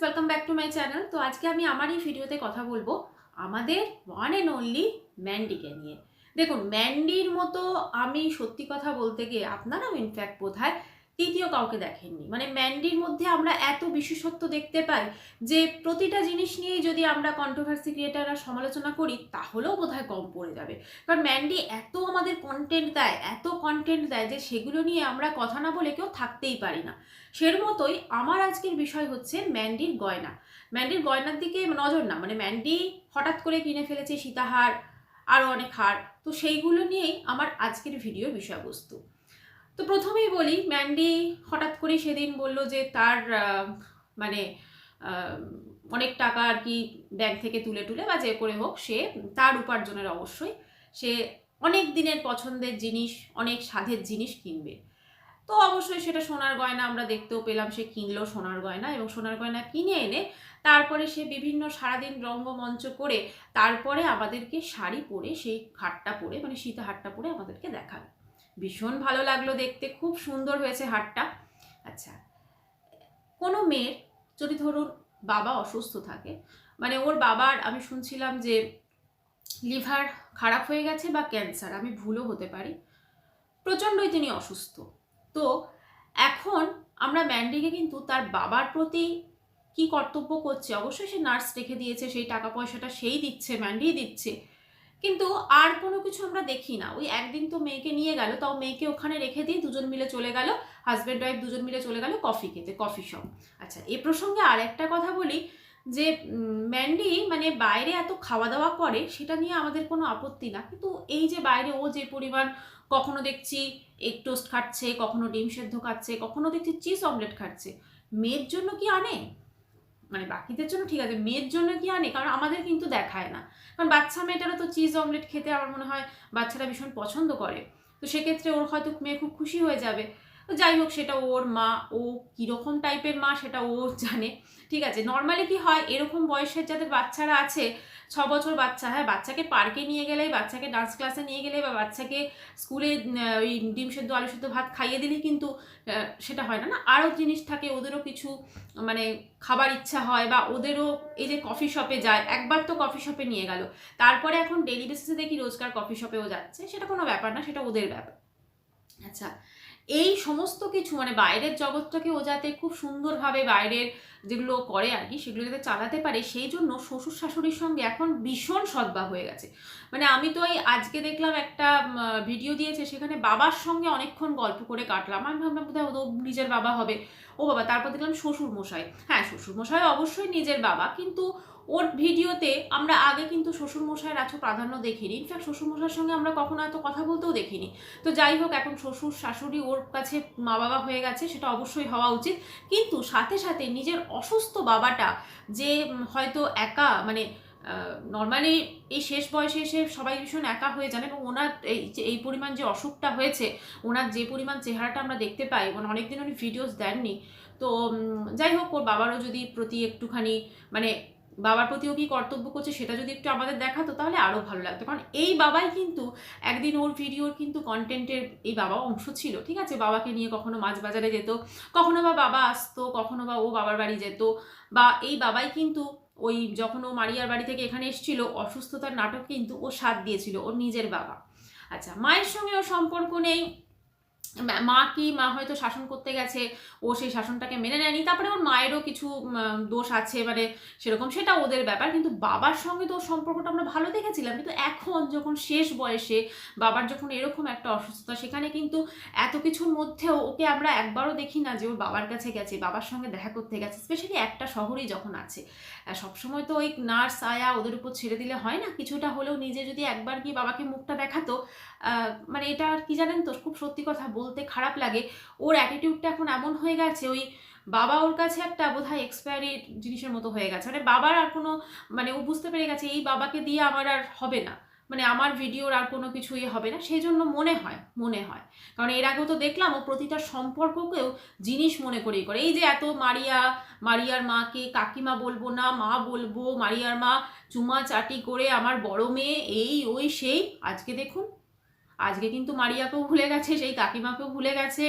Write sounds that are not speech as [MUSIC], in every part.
Welcome back to my channel তো আজকে আমি আমার এই ভিডিওতে কথা বলব আমাদের ওয়ান অ্যান্ড অনলি ম্যান্ডিকে নিয়ে। দেখুন ম্যান্ডির মতো আমি সত্যি কথা বলতে গিয়ে আপনারাও ইনফ্যাক্ট বোধহয় তৃতীয় কাউকে দেখেননি। মানে ম্যান্ডির মধ্যে আমরা এত বিশেষত্ব দেখতে পাই যে প্রতিটা জিনিস নিয়েই যদি আমরা কন্ট্রোভার্সি ক্রিয়েটাররা সমালোচনা করি, তাহলেও বোধহয় কম পড়ে যাবে। কারণ ম্যান্ডি এত আমাদের কন্টেন্ট দেয়, এত কন্টেন্ট দেয় যে সেগুলো নিয়ে আমরা কথা না বলে কেউ থাকতেই পারি না। সের মতোই আমার আজকের বিষয় হচ্ছে ম্যান্ডির গয়না। ম্যান্ডির গয়নার দিকে নজর না মানে ম্যান্ডি হঠাৎ করে কিনে ফেলেছে সীতাহার, আরও অনেক হার, তো সেইগুলো নিয়েই আমার আজকের ভিডিও বিষয়বস্তু। তো প্রথমেই বলি ম্যান্ডি হঠাৎ করে সেদিন বলল যে তার মানে অনেক টাকা আর কি ব্যাংক থেকে তুলে তুলে বা যে করে হোক, সে তার উপার্জনের অবশ্যই। সে অনেক দিনের পছন্দের জিনিস, অনেক স্বাদের জিনিস কিনবে। তো অবশ্যই সেটা সোনার গয়না আমরা দেখতেও পেলাম, সে কিনলো সোনার গয়না এবং সোনার গয়না কিনে এনে তারপরে সে বিভিন্ন সারাদিন রঙ্গমঞ্চ করে তারপরে আমাদেরকে শাড়ি পরে, সেই হাটটা পরে মানে সীতা হাটটা পরে আমাদেরকে দেখাবে ভীষণ ভালো লাগল দেখতে, খুব সুন্দর হয়েছে হাটটা। আচ্ছা কোনো মেয়ের যদি ধরুন বাবা অসুস্থ থাকে মানে ওর বাবার আমি শুনছিলাম যে লিভার খারাপ হয়ে গেছে বা ক্যান্সার, আমি ভুলও হতে পারি, প্রচণ্ডই তিনি অসুস্থ। তো এখন আমরা ম্যান্ডিকে কিন্তু তার বাবার প্রতি কি কর্তব্য করছে? অবশ্যই সে নার্স রেখে দিয়েছে, সেই টাকা পয়সাটা সেই দিচ্ছে, ম্যান্ডিই দিচ্ছে। কিন্তু আর কোনো কিছু আমরা দেখি না। ওই একদিন তো মেয়েকে নিয়ে গেল, তাও মেয়েকে ওখানে রেখে দিয়ে দুজন মিলে চলে গেল। হাজব্যান্ড ওয়াইফ দুজন মিলে চলে গেল কফি খেতে কফি শপ আচ্ছা এ প্রসঙ্গে আর একটা কথা বলি, যে ম্যান্ডি মানে বাইরে এত খাওয়া দাওয়া করে, সেটা নিয়ে আমাদের কোনো আপত্তি না। কিন্তু এই যে বাইরে ও যে পরিমাণ কখনো দেখছি এগ টোস্ট খাচ্ছে, কখনো ডিম সেদ্ধ খাচ্ছে, কখনো দেখছি চিজ অমলেট খাচ্ছে, মেয়ের জন্য কি আনে? মানে বাকিদের জন্য ঠিক আছে, মেয়ের জন্য কি আনে কারণ আমাদের কিন্তু দেখায় না। কারণ বাচ্চা মেয়েটারও তো চিজ অমলেট খেতে আমার মনে হয় বাচ্চারা ভীষণ পছন্দ করে। তো সেক্ষেত্রে ওর হয়তো মেয়ে খুব খুশি হয়ে যাবে। যাই হোক, সেটা ওর মা, ও কীরকম টাইপের মা সেটা ও জানে। ঠিক আছে নর্মালি কি হয়, এরকম বয়সের যাদের বাচ্চারা আছে, ছ বছর বাচ্চা হ্যাঁ বাচ্চাকে পার্কে নিয়ে গেলে, বাচ্চাকে ডান্স ক্লাসে নিয়ে গেলে বা বাচ্চাকে স্কুলে ওই ডিম সেদ্ধ, আলু সেদ্ধ ভাত খাইয়ে দিলে কিন্তু সেটা হয় না। না আরও জিনিস থাকে, ওদেরও কিছু মানে খাবার ইচ্ছা হয় বা ওদেরও এই যে কফি শপে যায়, একবার তো কফি শপে নিয়ে গেল। তারপরে এখন ডেলি বেসিসে দেখি রোজকার কফি শপেও যাচ্ছে, সেটা কোনো ব্যাপার না, সেটা ওদের ব্যাপার। আচ্ছা এই সমস্ত কিছু মানে বাইরের জগৎটাকে ও যাতে খুব সুন্দরভাবে বাইরের যেগুলো করে আর কি, সেগুলো যাতে চালাতে পারে, সেই জন্য শ্বশুর শাশুড়ির সঙ্গে এখন ভীষণ সদ্ভাব হয়ে গেছে। মানে আমি তো এই আজকে দেখলাম একটা ভিডিও দিয়েছে, সেখানে বাবার সঙ্গে অনেকক্ষণ গল্প করে কাটলাম। আমি ভাবলাম, বোধহয় ও নিজের বাবা হবে। ও বাবা, তারপর দেখলাম শ্বশুর মশাই হ্যাঁ শ্বশুর মশাই অবশ্যই নিজের বাবা, কিন্তু ওর ভিডিওতে আমরা আগে কিন্তু শ্বশুর মশাইয়ের এত প্রাধান্য দেখিনি। ইনফ্যাক্ট শ্বশুর মশাইয়ের সঙ্গে আমরা কখনো এত কথা বলতেও দেখিনি। তো যাই হোক, এখন শ্বশুর শাশুড়ি ওর কাছে মা বাবা হয়ে গেছে, সেটা অবশ্যই হওয়া উচিত। কিন্তু সাথে সাথে নিজের অসুস্থ বাবাটা যে হয়তো একা মানে নর্মালি এই শেষ বয়সে এসে সবাই ভীষণ একা হয়ে যান এবং ওনার এই যে, এই পরিমাণ যে অসুখটা হয়েছে, ওনার যে পরিমাণ চেহারাটা আমরা দেখতে পাই মানে অনেকদিন উনি ভিডিওস দেননি। তো যাই হোক, ওর বাবারও যদি প্রতি একটুখানি মানে বাবার প্রতিও কি কর্তব্য করছে সেটা যদি একটু আমাদের দেখাতো তাহলে আরও ভালো লাগতো। কারণ এই বাবাই কিন্তু একদিন ওর ভিডিওর কিন্তু কন্টেন্টের এই বাবা অংশ ছিল, ঠিক আছে? বাবাকে নিয়ে কখনো মাছ বাজারে যেত, কখনো বা বাবা আসতো, কখনো বা ও বাবার বাড়ি যেত, বা এই বাবাই কিন্তু ওই যখন ও মারিয়ার বাড়ি থেকে এখানে এসেছিল, অসুস্থতার নাটক কিন্তু ও সাথ দিয়েছিল, ওর নিজের বাবা। আচ্ছা মায়ের সঙ্গে ওর সম্পর্ক নেই মা- কি, মা হয়তো শাসন করতে গেছে, ও সেই শাসনটাকে মেনে নেয়নি, তারপরে ওর মায়েরও কিছু দোষ আছে মানে সেরকম, সেটা ওদের ব্যাপার, কিন্তু বাবার সঙ্গে তো সম্পর্কটা আমরা ভালো দেখেছিলাম, কিন্তু এখন যখন শেষ বয়সে বাবার যখন এরকম একটা অসুস্থতা, সেখানে কিন্তু এত কিছুর মধ্যেও ওকে আমরা একবারও দেখি না যে ওর বাবার কাছে গেছে, বাবার সঙ্গে দেখা করতে গেছে স্পেশালি একটা শহরেই যখন আছে। সবসময় তো ওই নার্স আয়া ওদের উপর ছেড়ে দিলে হয় না, কিছুটা হলেও নিজে যদি একবার গিয়ে বাবাকে মুখটা দেখাতো মানে এটা আর কি জানেন তো, খুব সত্যি কথা বলতে খারাপ লাগে। ওর অ্যাটিটিউডটা এখন এমন হয়ে গেছে, ওই বাবা ওর কাছে একটা বোধহয় এক্সপায়ারি জিনিসের মতো হয়ে গেছে। মানে বাবার আর কোনো মানে ও বুঝতে পেরে গেছে, এই বাবাকে দিয়ে আমার আর হবে না। মানে আমার ভিডিওর আর কোনো কিছুই হবে না। সেই জন্য মনে হয় মনে হয়। কারণ এর আগেও তো দেখলাম, ও প্রতিটা সম্পর্ককেও জিনিস মনে করেই করে। এই যে এত মারিয়া, মারিয়ার মাকে কাকিমা বলব না, মা বলব, মারিয়ার মা চুমা চাটি করে আমার বড় মেয়ে, এই, ওই, সেই, আজকে দেখুন আজকে কিন্তু মারিয়াকেও ভুলে গেছে, সেই কাকিমাকেও ভুলে গেছে।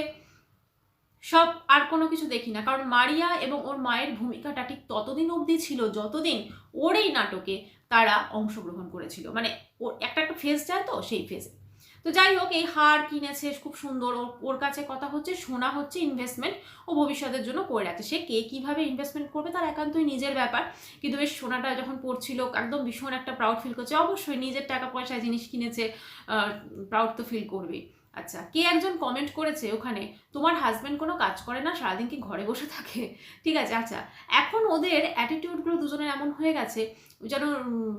সব আর কোনো কিছু দেখি না, কারণ মারিয়া এবং ওর মায়ের ভূমিকাটা ঠিক ততদিন অবধি ছিল, যতদিন ওর এই নাটকে তারা অংশগ্রহণ করেছিল। মানে ওর একটা একটা ফেজ যায় তো, সেই ফেজে তো যাই হোক, এই হার কিনেছে, খুব সুন্দর। ওর কাছে কথা হচ্ছে, সোনা হচ্ছে ইনভেস্টমেন্ট ও ভবিষ্যতের জন্য করে রাখছে। সে কে কীভাবে ইনভেস্টমেন্ট করবে তার একান্তই নিজের ব্যাপার। কিন্তু বেশ, সোনাটা যখন পড়ছিল, একদম ভীষণ একটা প্রাউড ফিল করছে। অবশ্যই নিজের টাকা পয়সায় জিনিস কিনেছে প্রাউড তো ফিল করবেই। আচ্ছা কে একজন কমেন্ট করেছে ওখানে, তোমার হাজব্যান্ড কোনো কাজ করে না, সারাদিন কি ঘরে বসে থাকে? ঠিক আছে আচ্ছা এখন ওদের অ্যাটিটিউডগুলো দুজনের এমন হয়ে গেছে, যেন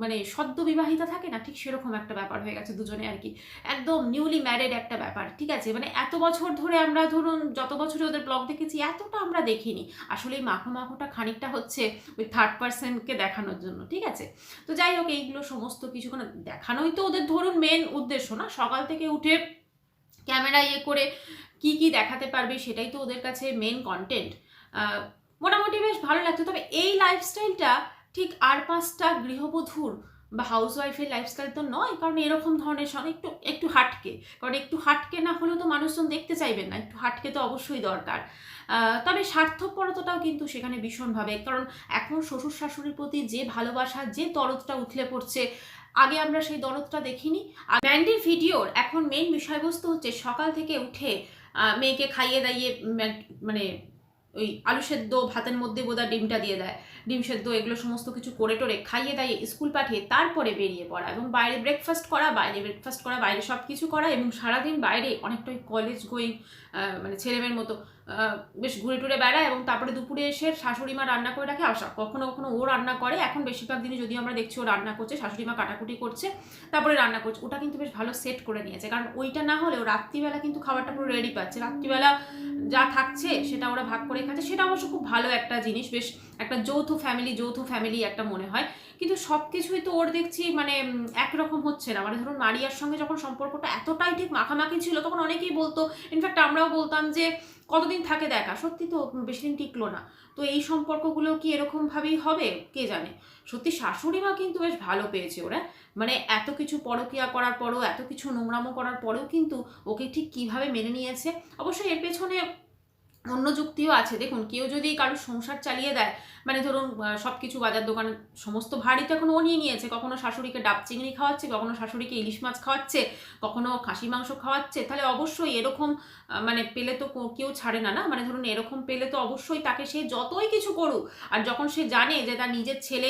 মানে সদ্য বিবাহিতা থাকে না, ঠিক সেরকম একটা ব্যাপার হয়ে গেছে দুজনে আর কি, একদম নিউলি ম্যারিড একটা ব্যাপার, ঠিক আছে মানে এত বছর ধরে আমরা ধরুন, যত বছরে ওদের ব্লগ দেখেছি, এতটা আমরা দেখিনি, আসলে এই মাখো মাখোটা খানিকটা হচ্ছে ওই থার্ড পার্সনকে দেখানোর জন্য, ঠিক আছে, তো যাই হোক, এইগুলো সমস্ত কিছু দেখানোই তো ওদের ধরুন মেন উদ্দেশ্য না, সকাল থেকে উঠে ক্যামেরা ইয়ে করে কি কি দেখাতে পারবে সেটাই তো ওদের কাছে মেন কন্টেন্ট মোটামুটি বেশ ভালো লাগতো তবে এই লাইফস্টাইলটা ঠিক আর পাঁচটা গৃহবধূর বা হাউসওয়াইফের লাইফস্টাইল তো নয়, কারণ এরকম ধরনের সঙ্গে একটু একটু হাটকে। কারণ একটু হাটকে না হলেও তো মানুষজন দেখতে চাইবেন না, একটু হাটকে তো অবশ্যই দরকার। তবে স্বার্থপরতাটাও কিন্তু সেখানে ভীষণভাবে, কারণ এখন শ্বশুর শাশুড়ির প্রতি যে ভালোবাসা, যে দরদটা উঠলে পড়ছে, আগে আমরা সেই দরদটা দেখিনি। আর ম্যান্ডির ভিডিওর এখন মেইন বিষয়বস্তু হচ্ছে সকাল থেকে উঠে মেয়েকে খাইয়ে দাইয়ে মানে ওই আলু সেদ্ধ ভাতের মধ্যে বোধহয় ডিমটা দিয়ে দেয়। ডিম সেদ্ধ, এগুলো সমস্ত কিছু করে টোরে খাইয়ে দাইয়ে স্কুল পাঠিয়ে তারপরে বেরিয়ে পড়া এবং বাইরে ব্রেকফাস্ট করা, বাইরে ব্রেকফাস্ট করা, বাইরে সব কিছু করা এবং সারাদিন বাইরে অনেকটা ওই কলেজ গোয়িং মানে ছেলেমেয়ের মতো বেশ ঘুরে টুরে বেড়ায় এবং তারপরে দুপুরে এসে শাশুড়ি মা রান্না করে রাখে আসা কখনো কখনো ও রান্না করে, এখন বেশিরভাগ দিনই যদি আমরা দেখছি ও রান্না করছে, শাশুড়ি মা কাটাকুটি করছে, তারপরে রান্না করছে, ওটা কিন্তু বেশ ভালো সেট করে নিয়েছে। কারণ ওইটা না হলেও রাত্রিবেলা কিন্তু খাবারটা পুরো রেডি পাচ্ছে। রাত্রিবেলা যা থাকছে সেটা ওরা ভাগ করে খাচ্ছে। সেটা অবশ্য খুব ভালো একটা জিনিস, বেশ একটা যৌথ ফ্যামিলি যৌথ ফ্যামিলি একটা মনে হয়। কিন্তু সব কিছুই তো ওর দেখছি মানে একরকম হচ্ছে না। মানে ধরুন মারিয়ার সঙ্গে যখন সম্পর্কটা এতটাই ঠিক মাখামাখি ছিল, তখন অনেকেই বলতো ইনফ্যাক্ট আমরাও বলতাম যে, কতদিন থাকে দেখা? সত্যি তো বেশি দিন টিকলো না। তো এই সম্পর্কগুলো কি এরকমভাবেই হবে? কে জানে? সত্যি শাশুড়ি মা কিন্তু বেশ ভালো পেয়েছে ওরা। মানে এত কিছু পরকিয়া করার পরও, এত কিছু নোংরামো করার পরেও কিন্তু ওকে ঠিক কীভাবে মেনে নিয়েছে, অবশ্যই এর পেছনে অন্য যুক্তিও আছে। দেখুন, কেউ যদি কারোর সংসার চালিয়ে দেয় মানে ধরুন সব কিছু বাজার দোকান, সমস্ত ভারী তো এখন ও নিয়ে নিয়েছে। কখনো শাশুড়িকে ডাব চিংড়ি খাওয়াচ্ছে, কখনো শাশুড়িকে ইলিশ মাছ খাওয়াচ্ছে, কখনো খাসি মাংস খাওয়াচ্ছে। তাহলে অবশ্যই এরকম মানে পেলে তো কেউ ছাড়ে না না? মানে ধরুন, এরকম পেলে তো অবশ্যই তাকে সে যতই কিছু করুক, আর যখন সে জানে যে তার নিজের ছেলে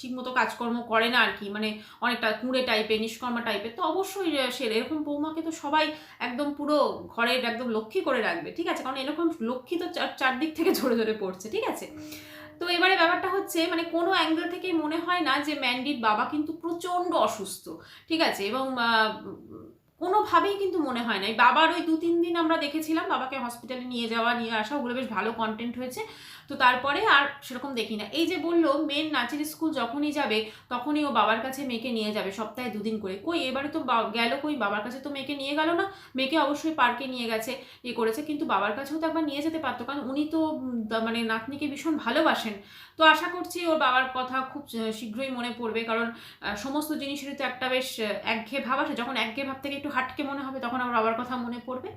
ঠিকমতো কাজকর্ম করে না আর কি মানে অনেকটা কুঁড়ে টাইপের নিষ্কর্মা টাইপের তো অবশ্যই সে এরকম বৌমাকে তো সবাই একদম পুরো ঘরের একদম লক্ষ্মী করে রাখবে, ঠিক আছে? কারণ এরকম লক্ষ্মী তো চার- চারদিক থেকে ঝরে ঝরে পড়ছে, ঠিক আছে? তো এবারে ব্যাপারটা হচ্ছে মানে কোনো অ্যাঙ্গেল থেকে মনে হয় না যে ম্যান্ডির বাবা কিন্তু প্রচণ্ড অসুস্থ, ঠিক আছে? এবং কোনোভাবেই কিন্তু মনে হয় না। এই বাবার ওই দু তিন দিন আমরা দেখেছিলাম, বাবাকে হসপিটালে নিয়ে যাওয়া, নিয়ে আসা, ওগুলো বেশ ভালো কন্টেন্ট হয়েছে। তো তারপরে আর সেরকম দেখি না। এই যে বলল মেন নাচের স্কুল যখনই যাবে, তখনই ও বাবার কাছে মেয়েকে নিয়ে যাবে, সপ্তাহে দুদিন করে। কই, এবারে তো গেল কই? বাবার কাছে তো মেয়েকে নিয়ে গেল না। মেয়েকে অবশ্যই পার্কে নিয়ে গেছে ইয়ে করেছে। কিন্তু বাবার কাছেও তো একবার নিয়ে যেতে পারতো, কারণ উনি তো মানে নাতনিকে ভীষণ ভালোবাসেন। তো আশা করছি ওর বাবার কথা খুব শীঘ্রই মনে পড়বে, কারণ সমস্ত জিনিসেরই তো একটা বেশ একঘেয়ে ভাব আসে। যখন একঘেয়ে ভাব থেকে একটু হাটকে মনে হবে, তখন আমার বাবার কথা মনে পড়বে।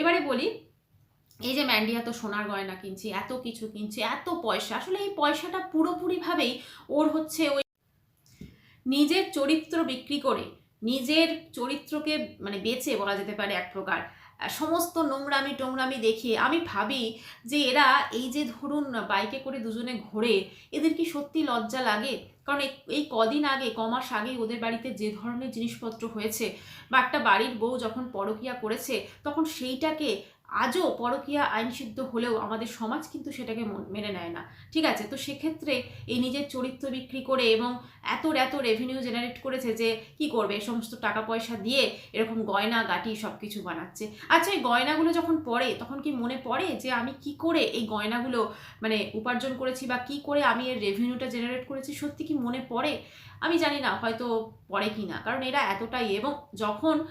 এবারে বলি এই যে ম্যান্ডি এত সোনার গয়না কিনছে, এত কিছু কিনছে, এত পয়সা। আসলে এই পয়সাটা পুরোপুরিভাবেই ওর হচ্ছে ওই নিজের চরিত্র বিক্রি করে, নিজের চরিত্রকে মানে বেচে বলা যেতে পারে এক প্রকার। সমস্ত নোংরামি টোংরামি দেখিয়ে আমি ভাবি যে এরা এই যে ধরুন বাইকে করে দুজনে ঘোরে, এদের কি সত্যি লজ্জা লাগে? কারণ এই- কদিন আগে কমাস আগেই ওদের বাড়িতে যে ধরনের জিনিসপত্র হয়েছে বা একটা বাড়ির বউ যখন পরকিয়া করেছে, তখন সেইটাকে আজও পরকিয়া আইনসিদ্ধ হলেও আমাদের সমাজ কিন্তু সেটাকে মন- নেয় না। ঠিক আছে? তো সেক্ষেত্রে এই নিজের চরিত্র বিক্রি করে এবং এত এত রেভিনিউ জেনারেট করেছে যে কি করবে? এই সমস্ত টাকা পয়সা দিয়ে এরকম গয়না, গাটি সব কিছু বানাচ্ছে। আচ্ছা এই গয়নাগুলো যখন পড়ে, তখন কি মনে পড়ে যে আমি কি করে এই গয়নাগুলো মানে উপার্জন করেছি বা কি করে আমি এর রেভিনিউটা জেনারেট করেছি? সত্যি কি মনে পড়ে? আমি জানি না, হয়তো পড়ে কি না কারণ এরা এতটাই এবং যখন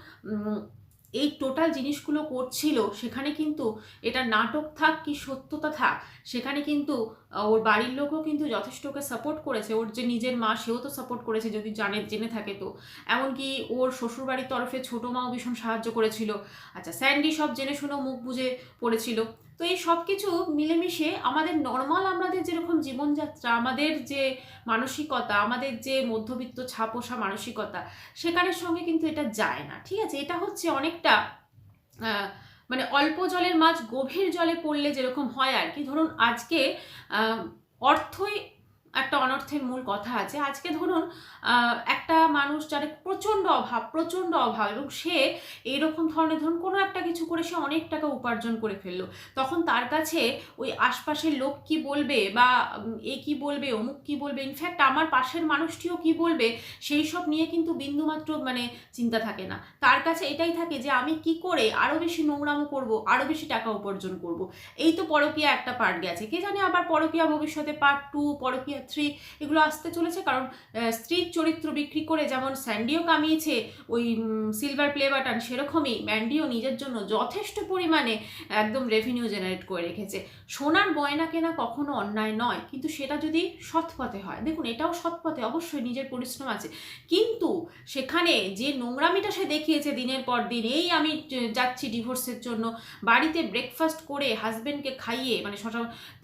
এই টোটাল জিনিসগুলো করছিল সেখানে কিন্তু এটা নাটক থাক কি সত্যতা থাক সেখানে কিন্তু ওর বাড়ির লোকও কিন্তু যথেষ্ট ওকে সাপোর্ট করেছে। ওর যে নিজের মা, সেও তো সাপোর্ট করেছে যদি জানে, জেনে থাকে তো। এমনকি ওর শ্বশুরবাড়ির তরফে ছোটো মাও ভীষণ সাহায্য করেছিল। আচ্ছা স্যান্ডি সব জেনে শুনেও মুখ বুঝে পড়েছিল। তো এই সব কিছু মিলেমিশে আমাদের নর্মাল আমাদের যেরকম জীবনযাত্রা, আমাদের যে মানসিকতা, আমাদের যে মধ্যবিত্ত ছাপোষা মানসিকতা, সেখানের সঙ্গে কিন্তু এটা যায় না। ঠিক আছে? এটা হচ্ছে অনেকটা মানে অল্প জলের মাছ গভীর জলে পড়লে যেরকম হয় আর কি। ধরুন আজকে অর্থই একটা অনর্থের মূল কথা আছে। আজকে ধরুন একটা মানুষ যার প্রচণ্ড অভাব প্রচণ্ড অভাব এবং সে এইরকম ধরনের ধরুন কোনো একটা কিছু করে সে অনেক টাকা উপার্জন করে ফেলল। তখন তার কাছে ওই আশপাশের লোক কি বলবে বা এ কি বলবে, অমুক কি বলবে ইনফ্যাক্ট আমার পাশের মানুষটিও কি বলবে, সেই সব নিয়ে কিন্তু বিন্দুমাত্র মানে চিন্তা থাকে না। তার কাছে এটাই থাকে যে আমি কি করে আরও বেশি নোংরামো করব আরও বেশি টাকা উপার্জন করব। এই তো পরকীয়া একটা পার্ট গেছে। কে জানে আবার পরকীয়া ভবিষ্যতে পার্ট টু পরকীয়া থ্রি এগুলো আসতে চলেছে। কারণ স্ত্রীর চরিত্র বিক্রি করে যেমন স্যান্ডিও কামিয়েছে, ওই সিলভার প্লে বাটন সেরকমই ম্যান্ডিও নিজের জন্য যথেষ্ট পরিমাণে একদম রেভিনিউ জেনারেট করে রেখেছে। সোনার গয়না কেনা কখনো অন্যায় নয়, কিন্তু সেটা যদি সৎপথে হয়, দেখুন এটাও সৎপথে অবশ্যই নিজের পরিশ্রম আছে। কিন্তু সেখানে যে নোংরামিটা সে দেখিয়েছে দিনের পর দিন, এই আমি যাচ্ছি ডিভোর্সের জন্য, বাড়িতে ব্রেকফাস্ট করে হাজব্যান্ডকে খাইয়ে মানে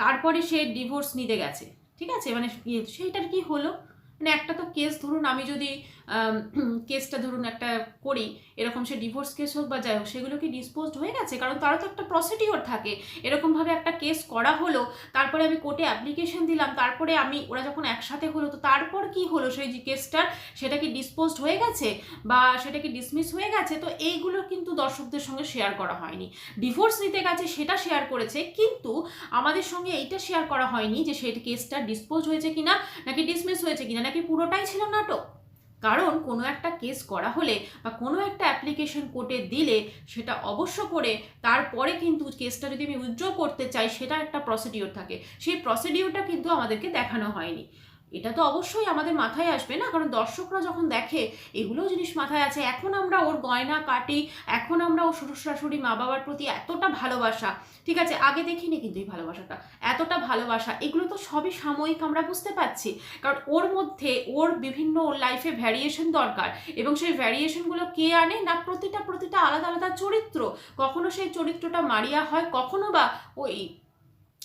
তারপরে সে ডিভোর্স নিতে গেছে। ঠিক আছে? মানে ইয়ে- সেইটার কি হলো? মানে একটা তো কেস ধরুন আমি যদি [CLEARS THROAT] কেসটা ধরুন একটা করি, এরকম সে ডিভোর্স কেস হোক বা যাই হোক, সেগুলো কি ডিসপোজড হয়ে গেছে? কারণ তারও তো একটা প্রসিডিওর থাকে। এরকমভাবে একটা কেস করা হলো, তারপরে আমি কোর্টে অ্যাপ্লিকেশন দিলাম, তারপরে আমি, ওরা যখন একসাথে হলো, তো তারপর কি হলো? সেই যে কেসটার সেটা কি ডিসপোজড হয়ে গেছে? বা সেটা কি ডিসমিস হয়ে গেছে? তো এইগুলো কিন্তু দর্শকদের সঙ্গে শেয়ার করা হয়নি। ডিভোর্স নিতে গেছে, সেটা শেয়ার করেছে, কিন্তু আমাদের সঙ্গে এইটা শেয়ার করা হয়নি যে সেই কেসটা ডিসপোজ হয়েছে কিনা, নাকি ডিসমিস হয়েছে কিনা, নাকি পুরোটাই ছিল নাটক? কারণ কোনো একটা কেস করা হলে বা কোনো একটা অ্যাপ্লিকেশন কোর্টে দিলে সেটা অবশ্য করে তারপরে কিন্তু কেসটা যদি আমি উইথড্র করতে চাই, সেটা একটা প্রসিডিওর থাকে। সেই প্রসিডিওরটা কিন্তু আমাদেরকে দেখানো হয়নি। এটা তো অবশ্যই আমাদের মাথায় আসবে না, কারণ দর্শকরা যখন দেখে এগুলো জিনিস মাথায় আছে, এখন আমরা ওর গয়না কাটি, এখন আমরা ওর শ্বশুর শাশুড়ি মা বাবার প্রতি এতটা ভালোবাসা, ঠিক আছে? আগে দেখিনি কিন্তু এই ভালোবাসাটা, এতটা ভালোবাসা, এগুলো তো সবই সাময়িক আমরা বুঝতে পারছি, কারণ ওর মধ্যে ওর বিভিন্ন ওর লাইফে ভ্যারিয়েশন দরকার, এবং সেই ভ্যারিয়েশনগুলো কে আনে না প্রতিটা প্রতিটা আলাদা আলাদা চরিত্র? কখনো সেই চরিত্রটা মারিয়া হয়, কখনো বা ওই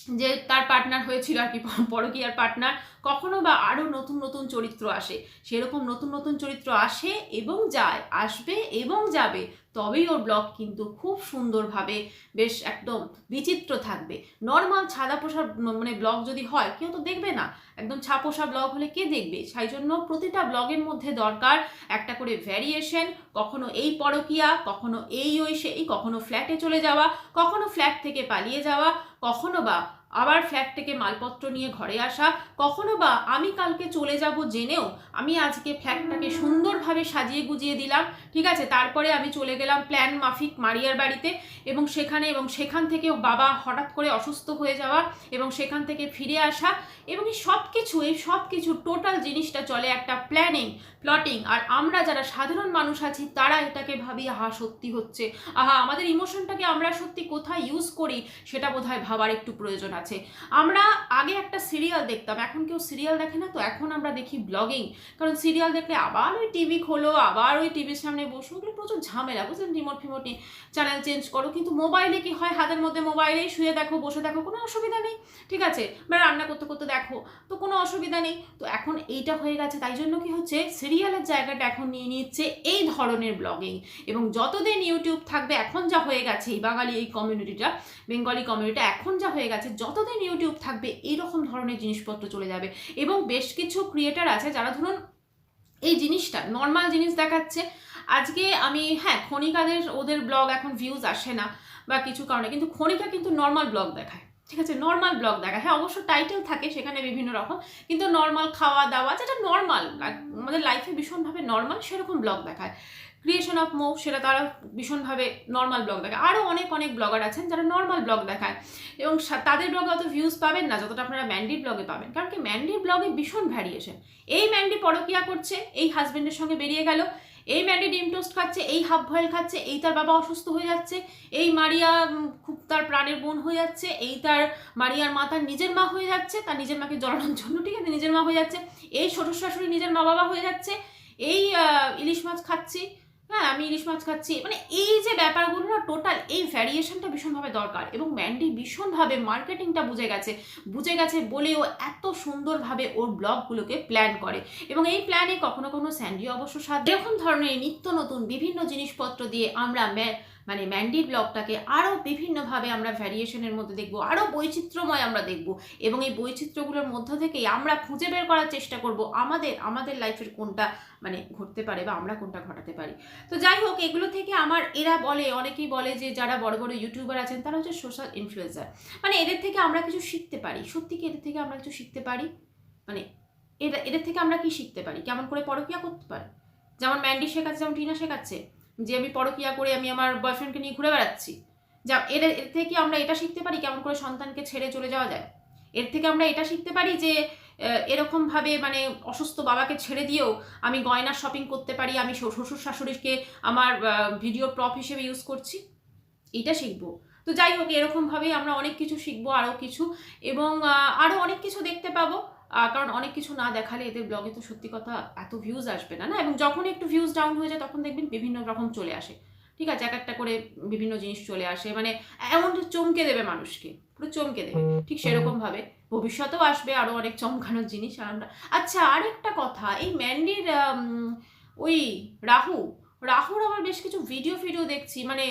যে তার পার্টনার হয়েছিল আর কি পরকীয়ার পার্টনার কখনো বা আরও নতুন নতুন চরিত্র আসে। সেরকম নতুন নতুন চরিত্র আসে এবং যায়, আসবে এবং যাবে। তবেই ওর ব্লগ কিন্তু খুব সুন্দরভাবে বেশ একদম বিচিত্র থাকবে। নর্মাল ছাদা পোষা মানে ব্লগ যদি হয়, কেউ তো দেখবে না। একদম ছাপোষা ব্লগ হলে কে দেখবে? সেই জন্য প্রতিটা ব্লগের মধ্যে দরকার একটা করে ভ্যারিয়েশন কখনো এই পরকিয়া, কখনো এই ওই সেই কখনো ফ্ল্যাটে চলে যাওয়া, কখনো ফ্ল্যাট থেকে পালিয়ে যাওয়া, কখনো বা আবার ফ্ল্যাট থেকে মালপত্র নিয়ে ঘরে আসা, কখনো বা আমি কালকে চলে যাব জেনেও আমি আজকে ফ্ল্যাটটাকে সুন্দরভাবে সাজিয়ে গুজিয়ে দিলাম, ঠিক আছে? তারপরে আমি চলে গেলাম প্ল্যান মাফিক মারিয়ার বাড়িতে এবং সেখানে এবং সেখান থেকে বাবা হঠাৎ করে অসুস্থ হয়ে যাওয়া এবং সেখান থেকে ফিরে আসা এবং এই সব কিছু এই সব কিছু টোটাল জিনিসটা চলে একটা প্ল্যানিং প্লটিং আর আমরা যারা সাধারণ মানুষ আছি, তারা এটাকে ভাবি, আহা, সত্যি হচ্ছে। আহা, আমাদের ইমোশনটাকে আমরা সত্যি কোথায় ইউজ করি, সেটা বোধহয় ভাবার একটু প্রয়োজন আছে। আমরা আগে একটা সিরিয়াল দেখতাম, এখন কেউ সিরিয়াল দেখে না, তো এখন আমরা দেখি ব্লগিং কারণ সিরিয়াল দেখলে আবার ওই টিভি খোলো, আবার ওই টিভির সামনে বসো, ওগুলো প্রচুর ঝামেলা, বুঝলেন? রিমোট ফিমোট চ্যানেল চেঞ্জ করো, কিন্তু মোবাইলে কি হয়? হাতের মধ্যে মোবাইলেই শুয়ে দেখো, বসে দেখো, কোনো অসুবিধা নেই, ঠিক আছে? বা রান্না করতে করতে দেখো, তো কোনো অসুবিধা নেই। তো এখন এইটা হয়ে গেছে, তাই জন্য কি হচ্ছে? সিরিয়ালের জায়গাটা এখন নিয়ে নিচ্ছে এই ধরনের ব্লগিং এবং যতদিন ইউটিউব থাকবে, এখন যা হয়ে গেছে, এই বাঙালি এই কমিউনিটিটা বেঙ্গলি কমিউনিটি এখন যা হয়ে গেছে, যতদিন ইউটিউব থাকবে, এইরকম ধরনের জিনিসপত্র চলে যাবে। এবং বেশ কিছু ক্রিয়েটার আছে যারা ধরুন, এই জিনিসটা নর্মাল জিনিস দেখাচ্ছে। আজকে আমি হ্যাঁ ক্ষণিকাদের ওদের ব্লগ এখন ভিউজ আসে না বা কিছু কারণে, কিন্তু ক্ষণিকা কিন্তু নর্মাল ব্লগ দেখায়। ঠিক আছে? নর্মাল ব্লগ দেখায়। হ্যাঁ অবশ্য টাইটেল থাকে সেখানে বিভিন্ন রকম, কিন্তু নর্মাল খাওয়া দাওয়া যেটা নর্মাল আমাদের লাইফে ভীষণভাবে নর্মাল সেরকম ব্লগ দেখায়। ক্রিয়েশন অফ মো সেটা তারা ভীষণভাবে নর্মাল ব্লগ দেখায়। আরও অনেক অনেক ব্লগার আছেন যারা নর্মাল ব্লগ দেখায়। এবং তাদের ব্লগে অত ভিউজ পাবেন না, যতটা আপনারা ম্যান্ডির ব্লগে পাবেন। কারণ কি ম্যান্ডির ব্লগে ভীষণ ভ্যারিয়েশন এই ম্যান্ডি পরকিয়া করছে, এই হাজবেন্ডের সঙ্গে বেরিয়ে গেল, এই ম্যান্ডি ডিম টোস্ট খাচ্ছে, এই হাফ ভয়েল খাচ্ছে, এই তার বাবা অসুস্থ হয়ে যাচ্ছে, এই মারিয়া খুব তার প্রাণের বোন হয়ে যাচ্ছে, এই তার মারিয়ার মা তার নিজের মা হয়ে যাচ্ছে, তার নিজের মাকে জড়ানোর জন্য ঠিক আছে, নিজের মা হয়ে যাচ্ছে, এই শ্বশুর শাশুড়ি নিজের মা বাবা হয়ে যাচ্ছে, এই ইলিশ মাছ খাচ্ছি হ্যাঁ আমি ইলিশ মাছ খাচ্ছি। মানে এই যে ব্যাপারগুলো না টোটাল এই ভ্যারিয়েশনটা ভীষণভাবে দরকার এবং ম্যান্ডি ভীষণভাবে মার্কেটিংটা বুঝে গেছে। বুঝে গেছে বলে ও এত সুন্দরভাবে ওর ব্লগগুলোকে প্ল্যান করে এবং এই প্ল্যানে কখনো কখনো স্যান্ডি অবশ্য সাথে এরকম ধরনের নিত্য নতুন বিভিন্ন জিনিসপত্র দিয়ে আমরা মানে ম্যান্ডি ব্লগটাকে আরও বিভিন্নভাবে আমরা ভ্যারিয়েশনের মধ্যে দেখব আরও বৈচিত্র্যময় আমরা দেখব এবং এই বৈচিত্র্যগুলোর মধ্য থেকেই আমরা খুঁজে বের করার চেষ্টা করব আমাদের আমাদের লাইফের কোনটা মানে ঘটতে পারে বা আমরা কোনটা ঘটাতে পারি। তো যাই হোক, এগুলো থেকে আমার, এরা বলে, অনেকেই বলে যে যারা বড় বড় ইউটিউবার আছেন, তারা হচ্ছে সোশ্যাল ইনফ্লুয়েন্সার মানে এদের থেকে আমরা কিছু শিখতে পারি। সত্যি কি এদের থেকে আমরা কিছু শিখতে পারি? মানে এরা, এদের থেকে আমরা কি শিখতে পারি? কেমন করে পরকিয়া করতে পারি? যেমন ম্যান্ডি শেখাচ্ছে, যেমন টিনা শেখাচ্ছে। যে আমি পরকিয়া করে আমি আমার বয়ফ্রেন্ডকে নিয়ে ঘুরে বেড়াচ্ছি। যা এর এর থেকে আমরা এটা শিখতে পারি কেমন করে সন্তানকে ছেড়ে চলে যাওয়া যায়। এর থেকে আমরা এটা শিখতে পারি যে এরকমভাবে মানে অসুস্থ বাবাকে ছেড়ে দিয়েও আমি গয়না শপিং করতে পারি, আমি শ্বশুর শাশুড়িকে আমার ভিডিও প্রপ হিসেবে ইউজ করছি। এটা শিখব। তো যাই হোক, এরকমভাবেই আমরা অনেক কিছু শিখব আরও কিছু। এবং আরও অনেক কিছু দেখতে পাবো। কারণ অনেক কিছু না দেখালে এদের ব্লগে তো সত্যি কথা এত ভিউজ আসবে না না? এবং যখন একটু ভিউজ ডাউন হয়ে যায়, তখন দেখবেন বিভিন্ন রকম চলে আসে। ঠিক আছে? এক একটা করে বিভিন্ন জিনিস চলে আসে। মানে এমন চমকে দেবে মানুষকে, পুরো চমকে দেবে। ঠিক সেরকম ভাবে। ভবিষ্যতেও আসবে আরও অনেক চমকানোর জিনিস, আর আমরা আচ্ছা আরেকটা কথা, এই ম্যান্ডির ওই রাহু, রাহুর আবার বেশ কিছু ভিডিও ফিডিও দেখছি। মানে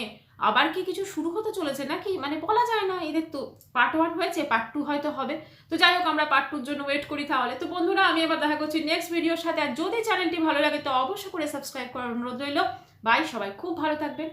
আবার কি কিছু শুরু হতে চলেছে নাকি? মানে বলা যায় না, এদের তো পার্ট ওয়ান হয়েছে পার্ট টু হয়তো হবে। তো যাই হোক, আমরা পার্ট টুর জন্য ওয়েট করি তাহলে। তো বন্ধুরা, আমি এবার দেখা করছি নেক্সট ভিডিওর সাথে। আর যদি চ্যানেলটি ভালো লাগে, তো অবশ্যই করে সাবস্ক্রাইব করার অনুরোধ রইল। বাই সবাই। খুব ভালো থাকবেন।